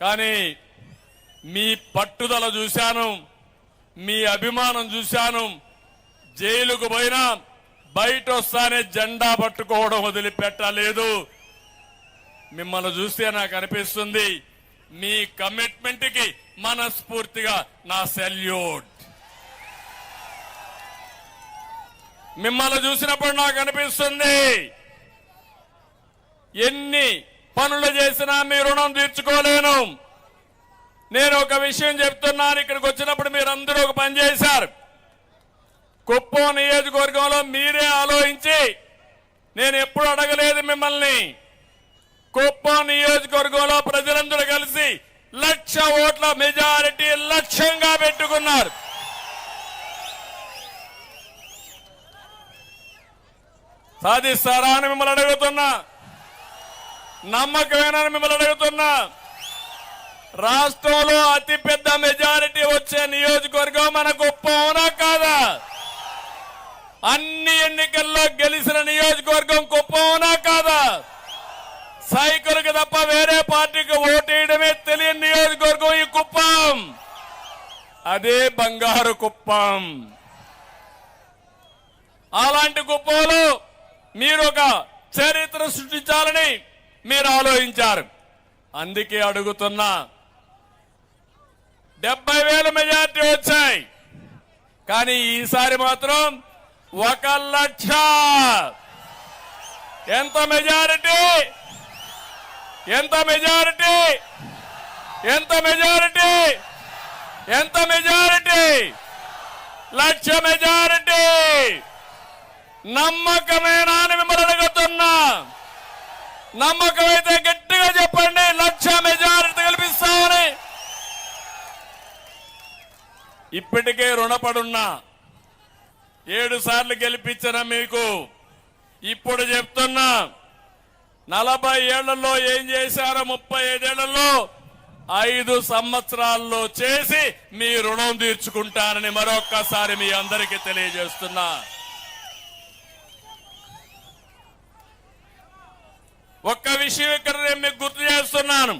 కానీ మీ పట్టుదల చూశాను మీ అభిమానం చూశాను. జైలుకు పోయినా బయట వస్తానే జెండా పట్టుకోవడం వదిలిపెట్టలేదు. మిమ్మల్ని చూస్తే నాకు అనిపిస్తుంది మీ కమిట్మెంట్కి మనస్ఫూర్తిగా నా సెల్యూట్. మిమ్మల్ని చూసినప్పుడు నాకు అనిపిస్తుంది ఎన్ని పనులు చేసినా మీ రుణం తీర్చుకోలేను. నేను ఒక విషయం చెప్తున్నాను ఇక్కడికి వచ్చినప్పుడు మీరందరూ ఒక పని చేశారు. కుప్పం నియోజకవర్గంలో మీరే ఆలోచించి నేను ఎప్పుడు అడగలేదు మిమ్మల్ని. కుప్పం నియోజకవర్గంలో ప్రజలందరూ కలిసి లక్ష ఓట్ల మెజారిటీ లక్ష్యంగా పెట్టుకున్నారు. సాధిస్తారా అని మిమ్మల్ని అడుగుతున్నా. నమ్మకమేనని మిమ్మల్ని అడుగుతున్నా. రాష్ట్రంలో అతిపెద్ద మెజారిటీ వచ్చే నియోజకవర్గం మన గొప్ప అవునా కాదా? అన్ని ఎన్నికల్లో గెలిచిన నియోజకవర్గం గొప్ప అవునా కాదా? సైకిల్కి తప్ప వేరే పార్టీకి ఓటేయడమే తెలియని నియోజకవర్గం ఈ కుప్పం. అదే బంగారు కుప్పం. అలాంటి కుప్పంలో మీరు ఒక చరిత్ర సృష్టించాలని మీరు ఆలోచించారు. అందుకే అడుగుతున్నా డెబ్బై వేల మెజార్టీ వచ్చాయి. కానీ ఈసారి మాత్రం ఒక లక్ష. ఎంత మెజారిటీ? ఎంత మెజారిటీ? ఎంత మెజారిటీ? ఎంత మెజారిటీ? లక్ష మెజారిటీ. నమ్మకమేనా అని మిమ్మల్ని నమ్మకం అయితే గట్టిగా చెప్పండి లక్ష మెజారిటీ కల్పిస్తామని. ఇప్పటికే రుణపడున్నా ఏడు సార్లు గెలిపించిన మీకు ఇప్పుడు చెప్తున్నా నలభై ఏళ్ళలో ఏం చేశారో ముప్పై ఐదేళ్ళలో ఐదు సంవత్సరాల్లో చేసి మీ రుణం తీర్చుకుంటానని మరొక్కసారి మీ అందరికీ తెలియజేస్తున్నా. విషయం ఇక్కడ నేను మీకు గుర్తు చేస్తున్నాను.